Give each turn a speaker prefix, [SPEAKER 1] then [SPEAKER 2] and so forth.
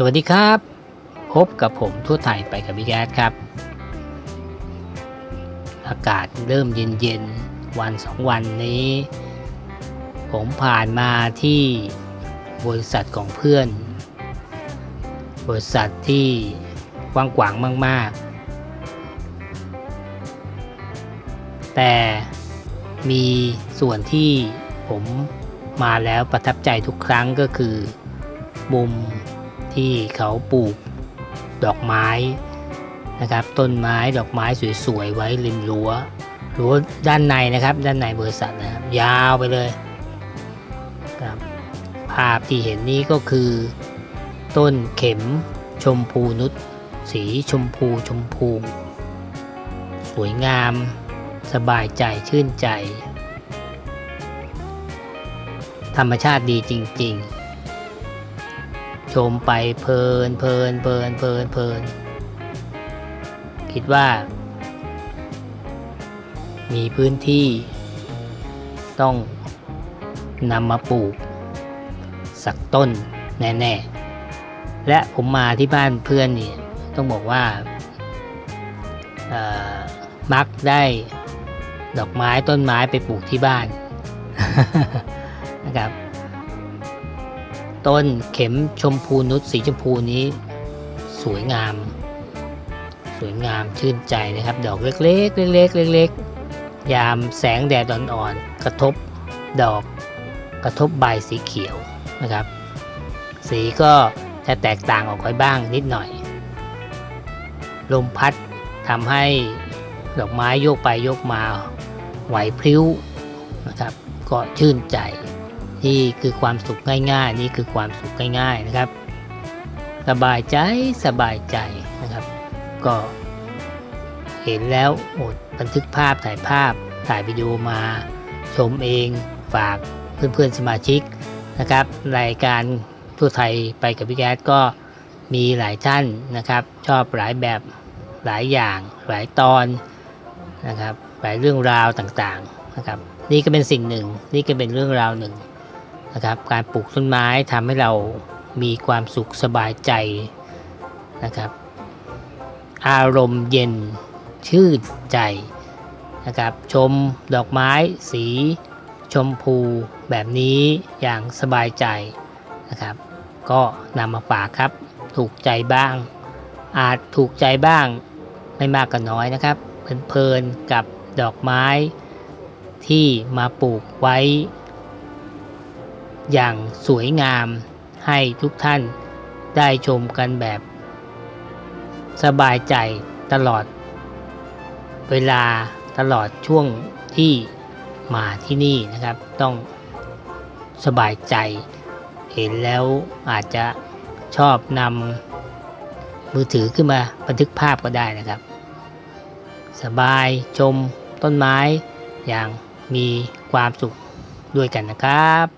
[SPEAKER 1] สวัสดีครับ พบกับผมทั่วไทยไปกับพี่แก๊สครับ อากาศเริ่มเย็นๆวันสองวันนี้ ผมผ่านมาที่บริษัทของเพื่อน บริษัทที่กว้างขวางมาก ๆ แต่มีส่วนที่ผมมาแล้วประทับใจทุกครั้งก็คือ มุม ที่เขาปลูกดอกไม้นะครับ ต้นไม้ดอกไม้สวยๆไว้ริมรั้วรั้วด้านในนะครับ ด้านในบริษัทนะครับ ยาวไปเลยครับภาพที่เห็นนี้ก็คือ ต้นเข็มชมพูนุชสีชมพูชมพู สวยงาม สบายใจชื่นใจ ธรรมชาติดีจริง ๆ ชมไปเพลินเพลินเพลินเพลินเพลิน คิดว่า มีพื้นที่ ต้องนำมาปลูก สักต้นแน่ๆ และผมมาที่บ้านเพื่อนนี่ต้องบอกว่ามักได้ดอกไม้ต้นไม้ไปปลูกที่บ้านนะครับ ต้นเข็มชมพูนุชสีชมพูนี้ สวยงาม สวยงามชื่นใจนะครับ ดอกเล็กๆเล็กๆเล็กๆยามแสงแดดอ่อนๆกระทบดอกกระทบใบสีเขียวนะครับ สีก็จะแตกต่างออกไปบ้างนิดหน่อย ลมพัดทำให้ดอกไม้โยกไปโยกมาไหวพริ้วนะครับ ก็ชื่นใจ นี่คือความสุขง่ายๆ นี่คือความสุขง่ายๆนะครับ สบายใจสบายใจนะครับ ก็เห็นแล้วอดบันทึกภาพถ่ายภาพถ่ายวิดีโอมาชมเองฝากเพื่อนๆสมาชิกนะครับรายการทั่วไทยไปกับพี่แก๊สก็มีหลายท่านนะครับ ชอบหลายแบบหลายอย่างหลายตอนนะครับหลายเรื่องราวต่างๆนะครับ นี่ก็เป็นสิ่งหนึ่ง นี่ก็เป็นเรื่องราวหนึ่ง นะครับ การปลูกต้นไม้ทำให้เรามีความสุขสบายใจนะครับ อารมณ์เย็นชื่นใจนะครับ ชมดอกไม้สี ชมพูแบบนี้อย่างสบายใจนะครับ ก็นำมาฝากครับ ถูกใจบ้าง อาจถูกใจบ้างไม่มากก็น้อยนะครับเพลินๆกับดอกไม้ที่มาปลูกไว้ อย่างสวยงามให้ทุกท่านได้ชมกันแบบ สบายใจตลอด เวลาตลอดช่วงที่มาที่นี่นะครับ ต้องสบายใจ เห็นแล้วอาจจะชอบนำมือถือขึ้นมาบันทึกภาพก็ได้นะครับ สบายชมต้นไม้อย่างมีความสุขด้วยกันนะครับ